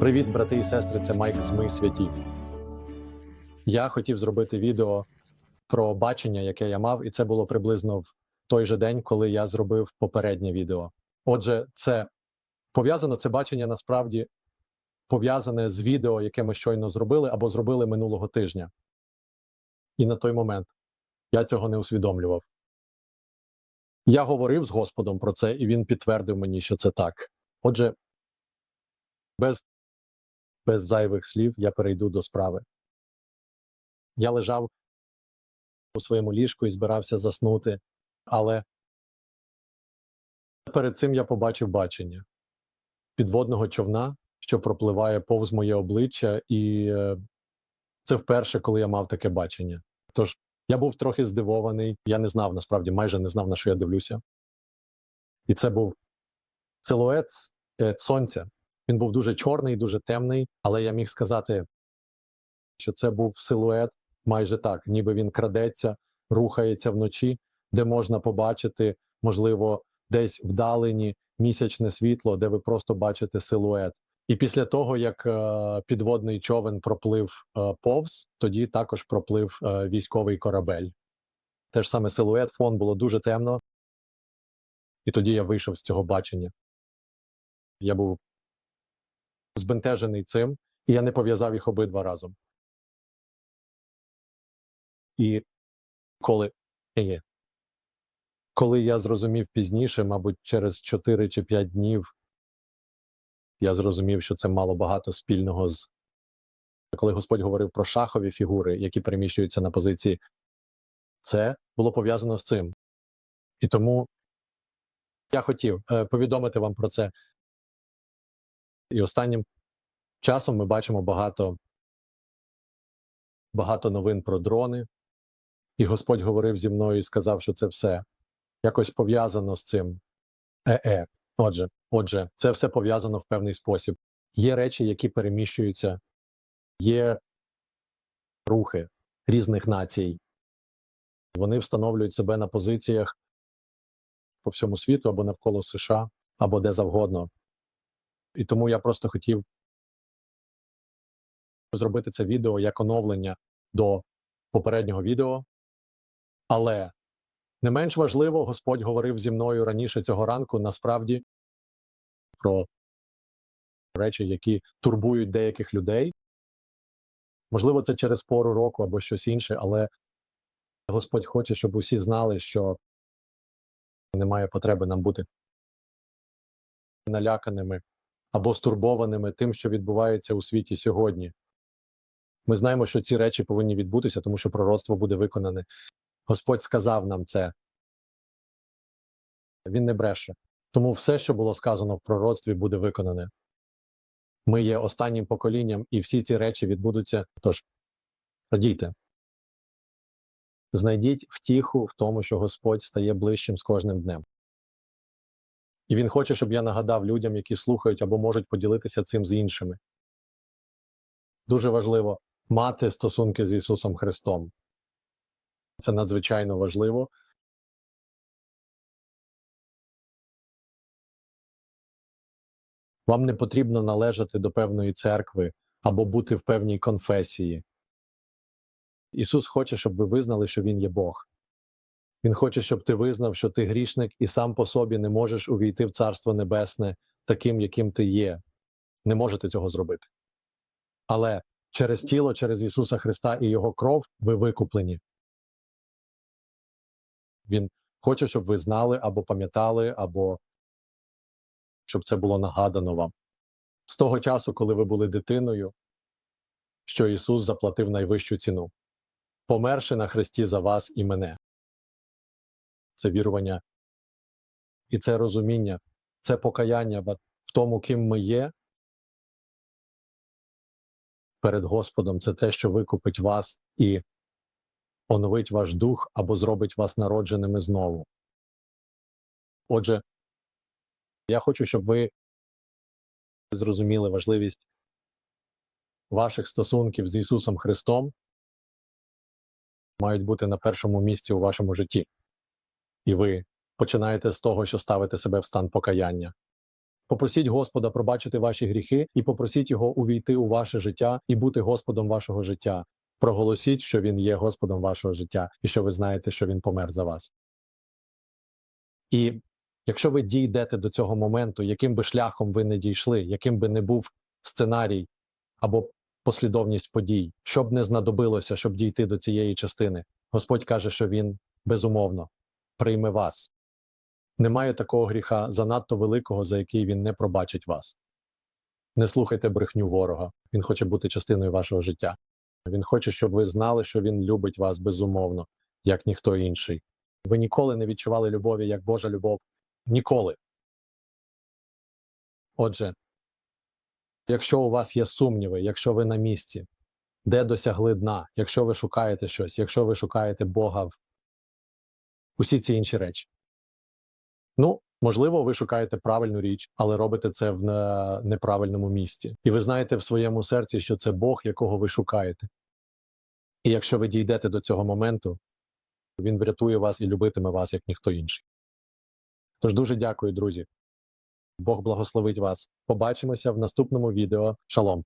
Привіт, брати і сестри, це Майк з Ми Святі. Я хотів зробити відео про бачення, яке я мав, і це було приблизно в той же день, коли я зробив попереднє відео. Отже, це пов'язано, це бачення насправді пов'язане з відео, яке ми щойно зробили або зробили минулого тижня. І на той момент я цього не усвідомлював. Я говорив з Господом про це, і він підтвердив мені, що це так. Отже, без без зайвих слів я перейду до справи. Я лежав у своєму ліжку і збирався заснути, але перед цим я побачив бачення підводного човна, що пропливає повз моє обличчя, і е, це вперше, коли я мав таке бачення. Тож я був трохи здивований, я не знав, насправді майже не знав, на що я дивлюся. І це був силует е, сонця. Він був дуже чорний, дуже темний, але я міг сказати, що це був силует майже так, ніби він крадеться, рухається вночі, де можна побачити, можливо, десь вдалені місячне світло, де ви просто бачите силует. І після того, як е, підводний човен проплив е, повз, тоді також проплив е, військовий корабель. Те ж саме силует, фон було дуже темно, і тоді я вийшов з цього бачення. Я був збентежений цим, і я не пов'язав їх обидва разом. І коли є, коли я зрозумів пізніше, мабуть, через 4 чи 5 днів, я зрозумів, що це мало багато спільного з коли Господь говорив про шахові фігури, які переміщуються на позиції, це було пов'язано з цим. І тому я хотів е, повідомити вам про це. І останнім часом ми бачимо багато, багато новин про дрони, і Господь говорив зі мною і сказав, що це все якось пов'язано з цим. Е-е. Отже, отже, це все пов'язано в певний спосіб. Є речі, які переміщуються, є рухи різних націй. Вони встановлюють себе на позиціях по всьому світу або навколо США, або де завгодно. І тому я просто хотів зробити це відео як оновлення до попереднього відео. Але не менш важливо, Господь говорив зі мною раніше цього ранку насправді про речі, які турбують деяких людей. Можливо, це через пору року або щось інше, але Господь хоче, щоб усі знали, що немає потреби нам бути наляканими або стурбованими тим, що відбувається у світі сьогодні. Ми знаємо, що ці речі повинні відбутися, тому що пророцтво буде виконане. Господь сказав нам це. Він не бреше. Тому все, що було сказано в пророцтві, буде виконане. Ми є останнім поколінням, і всі ці речі відбудуться. Тож радійте. Знайдіть втіху в тому, що Господь стає ближчим з кожним днем. І Він хоче, щоб я нагадав людям, які слухають або можуть поділитися цим з іншими. Дуже важливо мати стосунки з Ісусом Христом. Це надзвичайно важливо. Вам не потрібно належати до певної церкви або бути в певній конфесії. Ісус хоче, щоб ви визнали, що Він є Бог. Він хоче, щоб ти визнав, що ти грішник і сам по собі не можеш увійти в Царство Небесне таким, яким ти є. Не можете цього зробити. Але через тіло, через Ісуса Христа і Його кров ви викуплені. Він хоче, щоб ви знали або пам'ятали, або щоб це було нагадано вам. З того часу, коли ви були дитиною, що Ісус заплатив найвищу ціну, померши на Христі за вас і мене. Це вірування і це розуміння, це покаяння в тому, ким ми є перед Господом. Це те, що викупить вас і оновить ваш дух або зробить вас народженими знову. Отже, я хочу, щоб ви зрозуміли важливість ваших стосунків з Ісусом Христом мають бути на першому місці у вашому житті. І ви починаєте з того, що ставите себе в стан покаяння. Попросіть Господа пробачити ваші гріхи і попросіть його увійти у ваше життя і бути Господом вашого життя. Проголосіть, що він є Господом вашого життя, і що ви знаєте, що він помер за вас. І якщо ви дійдете до цього моменту, яким би шляхом ви не дійшли, яким би не був сценарій або послідовність подій, що б не знадобилося, щоб дійти до цієї частини, Господь каже, що він безумовно прийме вас. Немає такого гріха занадто великого, за який він не пробачить вас. Не слухайте брехню ворога. Він хоче бути частиною вашого життя. Він хоче, щоб ви знали, що він любить вас безумовно, як ніхто інший. Ви ніколи не відчували любові як Божа любов. Ніколи. Отже, якщо у вас є сумніви, якщо ви на місці, де досягли дна, якщо ви шукаєте щось, якщо ви шукаєте Бога в усі ці інші речі. Ну, можливо, ви шукаєте правильну річ, але робите це в неправильному місці. І ви знаєте в своєму серці, що це Бог, якого ви шукаєте. І якщо ви дійдете до цього моменту, він врятує вас і любитиме вас, як ніхто інший. Тож дуже дякую, друзі. Бог благословить вас. Побачимося в наступному відео. Шалом!